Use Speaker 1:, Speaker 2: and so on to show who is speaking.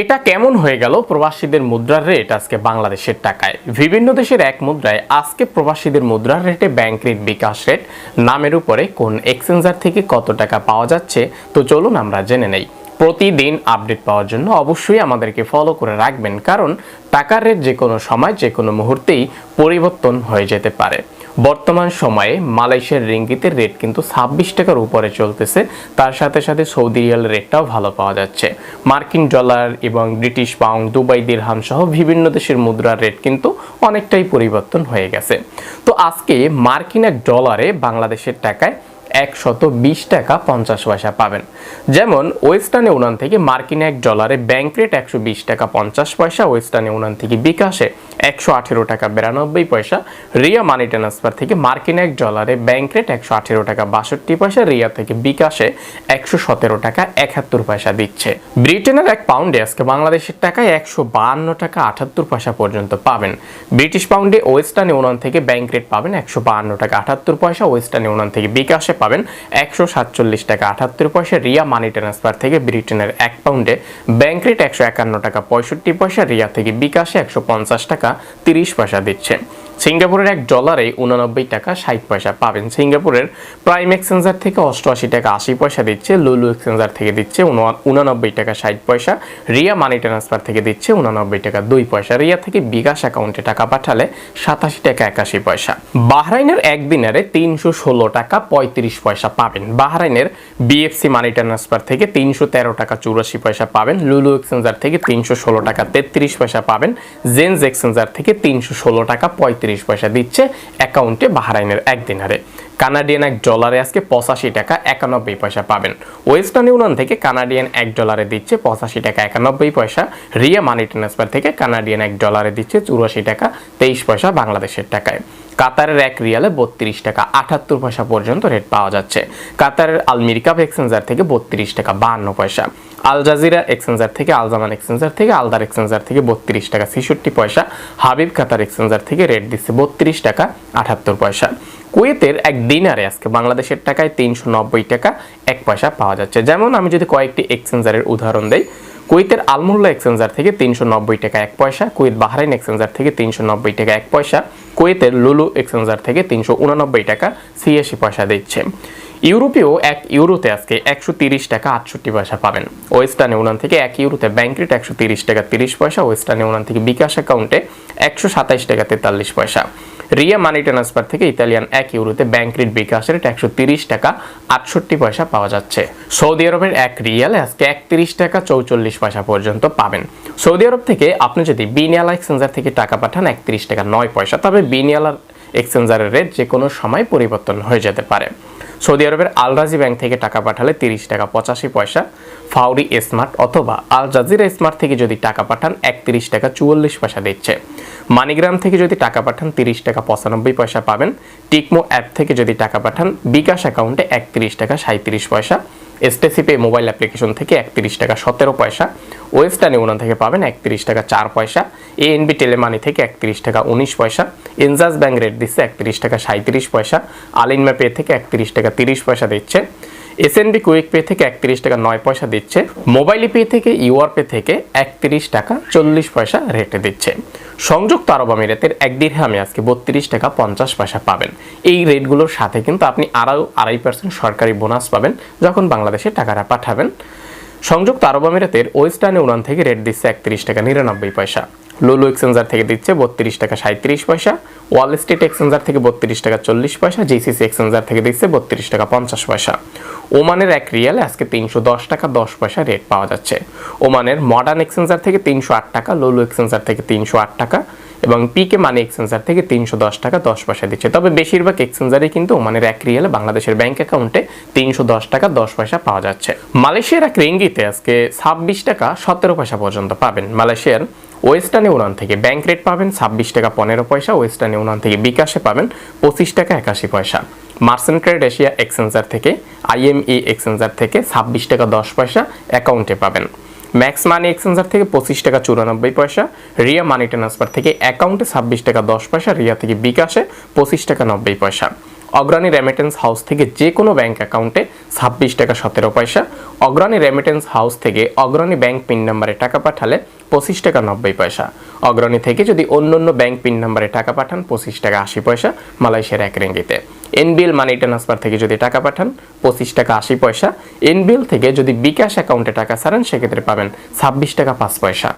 Speaker 1: এটা কেমন হয়ে গেল প্রবাসীদের মুদ্রার রেট আজকে বাংলাদেশের টাকায়? বিভিন্ন দেশের এক মুদ্রায় আজকে প্রবাসীদের মুদ্রার রেটে ব্যাংক রেট বিকাশ রেট, নামের উপরে কোন এক্সচেঞ্জার থেকে কত টাকা পাওয়া যাচ্ছে? তো চলুন আমরা জেনে নেই। প্রতিদিন আপডেট পাওয়ার জন্য অবশ্যই আমাদেরকে ফলো করে রাখবেন, কারণ টাকার রেট যে কোনো সময় যে কোনো মুহূর্তেই পরিবর্তন হয়ে যেতে পারে। বর্তমান সময়ে মালয়েশিয়ার রিঙ্গিতের রেট কিন্তু ছাব্বিশ টাকার উপরে চলতেছে, তার সাথে সাথে সৌদি রিয়াল রেটটাও ভালো পাওয়া যাচ্ছে। মার্কিন ডলার এবং ব্রিটিশ পাউন্ড দুবাই দিরহাম সহ বিভিন্ন দেশের মুদ্রার রেট কিন্তু অনেকটাই পরিবর্তন হয়ে গেছে। তো আজকে মার্কিন এক ডলারে বাংলাদেশের টাকায় একশত বিশ টাকা পঞ্চাশ পয়সা পাবেন। যেমন ওয়েস্টার্ন ইউনিয়ন থেকে মার্কিন এক ডলারে ব্যাংক রেট একশো বিশ টাকা পঞ্চাশ পয়সা, ওয়েস্টার্ন ইউনিয়ন থেকে বিকাশে একশো আঠেরো টাকা বিরানব্বই পয়সা, রিয়া মানি ট্রান্সফার থেকে মার্কিন এক ডলারে ব্যাংক রেট একশো আঠেরো টাকা বাষট্টি পয়সা, রিয়া থেকে বিকাশে একশো সতেরো টাকা একাত্তর পয়সা দিচ্ছে। ব্রিটেনের এক পাউন্ডে আজকে বাংলাদেশের টাকায় একশো বাহান্ন টাকা আটাত্তর পয়সা পর্যন্ত পাবেন। ব্রিটিশ পাউন্ডে ওয়েস্টার্ন ইউনিয়ন থেকে ব্যাংক রেট পাবেন একশো বাহান্ন টাকা আটাত্তর পয়সা, ওয়েস্টার্ন ইউনিয়ন থেকে বিকাশে পাবেন একশো সাতচল্লিশ টাকা আটাত্তর পয়সা রিয়া মানি ট্রান্সফার থেকে ব্রিটেনের এক পাউন্ডে ব্যাংক রেট একশো একান্ন টাকা পঁয়ষট্টি পয়সা রিয়া থেকে বিকাশে একশো পঞ্চাশ টাকা তিরিশ পয়সা দিচ্ছে। সিঙ্গাপুরের এক ডলারে উননব্বই টাকা ষাট পয়সা পাবেন। সিঙ্গাপুরের প্রাইম এক্সচেঞ্জার থেকে অষ্টআশি টাকা আশি পয়সা দিচ্ছে, লুলু এক্সচেঞ্জার থেকে দিচ্ছে উন- উননব্বই টাকা ষাট পয়সা, রিয়া মানি ট্রান্সফার থেকে দিচ্ছে উননব্বই টাকা দুই পয়সা। রিয়া থেকে বিকাশ অ্যাকাউন্টে টাকা পাঠালে সাতাশি টাকা একাশি পয়সা। বাহরাইনের একদিনারে তিনশো ষোলো টাকা পঁয়ত্রিশ পয়সা পাবেন। বাহরাইনের বিএফসি মানি ট্রান্সফার থেকে তিনশো তেরো টাকা চুরাশি পয়সা পাবেন। লুলু এক্সচেঞ্জার থেকে তিনশো ষোলো টাকা তেত্রিশ পয়সা পাবেন। জেন্স এক্সচেঞ্জার থেকে তিনশো ষোলো টাকা পঁয়ত্রিশ পয়সা দিচ্ছে অ্যাকাউন্টে বাহরাইনের একদিনারে কানাডিয়ান এক ডলারে আজকে পঁচাশি টাকা একানব্বই পয়সা পাবেন। ওয়েস্টার্ন ইউনিয়ন থেকে কানাডিয়ান এক ডলারে দিচ্ছে পঁচাশি টাকা একানব্বই পয়সা। রিয়া মানি ট্রান্সফার থেকে কানাডিয়ান এক ডলারে দিচ্ছে চুরাশি টাকা তেইশ পয়সা বাংলাদেশের টাকায়। কাতারের এক রিয়ালে বত্রিশ টাকা আটাত্তর পয়সা পর্যন্ত রেট পাওয়া যাচ্ছে। কাতারের আলমিরিকাপ এক্সচেঞ্জার থেকে বত্রিশ টাকা বাহান্ন পয়সা। আল জাজিরা এক্সচেঞ্জার থেকে আলজামান এক্সচেঞ্জার থেকে, আলদার এক্সচেঞ্জার থেকে বত্রিশ টাকা ছেষট্টি পয়সা। হাবিব কাতার এক্সচেঞ্জার থেকে রেট দিচ্ছে বত্রিশ টাকা আটাত্তর পয়সা। কুয়েতের এক দিনারে আজকে বাংলাদেশের টাকায় তিনশো নব্বই টাকা এক পয়সা পাওয়া যাচ্ছে। যেমন আমি যদি কয়েকটি এক্সচেঞ্জারের উদাহরণ দেই কুয়েতের আলমুল্লা এক্সচেঞ্জার থেকে তিনশো নব্বই টাকা এক পয়সা, কুয়েত বাহরাইন এক্সচেঞ্জার থেকে তিনশো নব্বই টাকা এক পয়সা, কুয়েতের লুলু এক্সচেঞ্জার থেকে তিনশো উনানব্বই টাকা ছিয়াশি পয়সা দিচ্ছে। ইউরোপেও এক ইউরোতে আজকে একশো তিরিশ টাকা আটষট্টি পয়সা পাবেন। ওয়েস্টার্ন ইউনিয়ন থেকে এক ইউরোতে ব্যাংক রেট একশো তিরিশ টাকা তিরিশ পয়সা, ওয়েস্টার্ন ইউনিয়ন থেকে বিকাশ অ্যাকাউন্টে একশো সাতাইশ টাকা তেতাল্লিশ পয়সা। রিয়া মানি ট্রান্সফার থেকে ইতালিয়ান এক ইউরোতে ব্যাংক রেট বিকাশ রেট একশো তিরিশ টাকা আটষট্টি পয়সা পাওয়া যাচ্ছে। সৌদি আরবের এক রিয়াল আজকে একত্রিশ টাকা চৌচল্লিশ পয়সা পর্যন্ত পাবেন। সৌদি আরব থেকে আপনি যদি বিনিয়ালা এক্সচেঞ্জার থেকে টাকা পাঠান, একত্রিশ টাকা নয় পয়সা, তবে বিনিয়ালার এক্সচেঞ্জারের রেট যে কোনো সময় পরিবর্তন হয়ে যেতে পারে। সৌদি আরবের আলরাজি ব্যাংক থেকে টাকা পাঠালে তিরিশ টাকা পঁচাশি পয়সা, ফাউরি স্মার্ট অথবা আল জাজিরা স্মার্ট থেকে যদি টাকা পাঠান, একত্রিশ টাকা চুয়াল্লিশ পয়সা দিচ্ছে। মানিগ্রাম থেকে যদি টাকা পাঠান, তিরিশ টাকা পঁচানব্বই পয়সা পাবেন। টিকমো অ্যাপ থেকে যদি টাকা পাঠান, বিকাশ অ্যাকাউন্টে একত্রিশ টাকা সাঁত্রিশ পয়সা। এসটিসিপে মোবাইল অ্যাপ্লিকেশন থেকে একত্রিশ টাকা সতেরো পয়সা ওয়েস্টার্ন ইউনিয়ন থেকে পাবেন একত্রিশ টাকা চার পয়সা এএনবি টেলেমানি থেকে একত্রিশ টাকা উনিশ পয়সা এনজাস ব্যাঙ্ক রেট দিচ্ছে একত্রিশ টাকা সাঁত্রিশ পয়সা আলিনমা পে থেকে একত্রিশ টাকা তিরিশ পয়সা দিচ্ছে এসএনবি কুইক পে থেকে একত্রিশ টাকা নয় পয়সা দিচ্ছে মোবাইল পে থেকে ইউআর পে থেকে একত্রিশ টাকা চল্লিশ পয়সা রেটে দিচ্ছে। সংযুক্ত আরব আমিরাতের এক দিরহামে আজকে বত্রিশ টাকা পঞ্চাশ পয়সা পাবেন। এই রেটগুলোর সাথে কিন্তু আপনি আরও আড়াই পার্সেন্ট সরকারি বোনাস পাবেন যখন বাংলাদেশে টাকাটা পাঠাবেন। সংযুক্ত আরব আমিরাতের ওয়েস্টার্ন উড়ান থেকে রেট দিচ্ছে একত্রিশ টাকা নিরানব্বই পয়সা। লুলু এক্সচেঞ্জার থেকে দিচ্ছে বত্রিশ টাকা সাঁত্রিশ পয়সা। ওয়াল স্ট্রিট এক্সচেঞ্জার থেকে বত্রিশ টাকা চল্লিশ পয়সা। জিসিসি এক্সচেঞ্জার থেকে দিচ্ছে বত্রিশ টাকা পঞ্চাশ পয়সা। ওমানের এক রিয়ালে আজকে তিনশো দশ টাকা দশ পয়সা রেট পাওয়া যাচ্ছে। ওমানের মডার্ন এক্সচেঞ্জার থেকে তিনশো আট টাকা লোলো এক্সচেঞ্জার থেকে তিনশো আট টাকা এবং পিকে মানি এক্সচেঞ্জার থেকে তিনশো দশ টাকা দশ পয়সা দিচ্ছে। তবে বেশিরভাগ এক্সচেঞ্জারই কিন্তু ওমানের এক রিয়ালে বাংলাদেশের ব্যাংক অ্যাকাউন্টে তিনশো দশ টাকা দশ পয়সা পাওয়া যাচ্ছে। মালয়েশিয়ার এক রেঙ্গিতে আজকে ছাব্বিশ টাকা সতেরো পয়সা পর্যন্ত পাবেন। মালয়েশিয়ার ওয়েস্টার্ন ইউনিয়ন থেকে ব্যাংক রেট পাবেন ছাব্বিশ টাকা পনেরো পয়সা, ওয়েস্টার্ন ইউনিয়ন থেকে বিকাশে পাবেন পঁচিশ টাকা একাশি পয়সা। মার্সেন্ট ট্রেড এশিয়া এক্সচেঞ্জার থেকে আইএমই এক্সচেঞ্জার থেকে ছাব্বিশ টাকা দশ পয়সা অ্যাকাউন্টে পাবেন। ম্যাক্স মানি এক্সচেঞ্জার থেকে পঁচিশ টাকা চুরানব্বই পয়সা রিয়া মানি ট্রান্সফার থেকে অ্যাকাউন্টে ছাব্বিশ টাকা দশ পয়সা রিয়া থেকে বিকাশে পঁচিশ টাকা নব্বই পয়সা। অগ্রণী রেমিটেন্স হাউস থেকে যে কোনো ব্যাংক অ্যাকাউন্টে ছাব্বিশ টাকা সতেরো পয়সা, অগ্রণী রেমিটেন্স হাউস থেকে অগ্রণী ব্যাংক পিন নাম্বারে টাকা পাঠালে পঁচিশ টাকা নব্বই পয়সা। অগ্রণী থেকে যদি অন্য অন্য ব্যাংক পিন নাম্বারে টাকা পাঠান, পঁচিশ টাকা আশি পয়সা মালয়েশিয়ার এক রেঙ্গিতে। এনবিএল মানি ট্রান্সফার থেকে যদি টাকা পাঠান, পঁচিশ টাকা আশি পয়সা। এনবিএল থেকে যদি বিকাশ অ্যাকাউন্টে টাকা ছাড়েন, সেক্ষেত্রে পাবেন ছাব্বিশ টাকা পাঁচ পয়সা।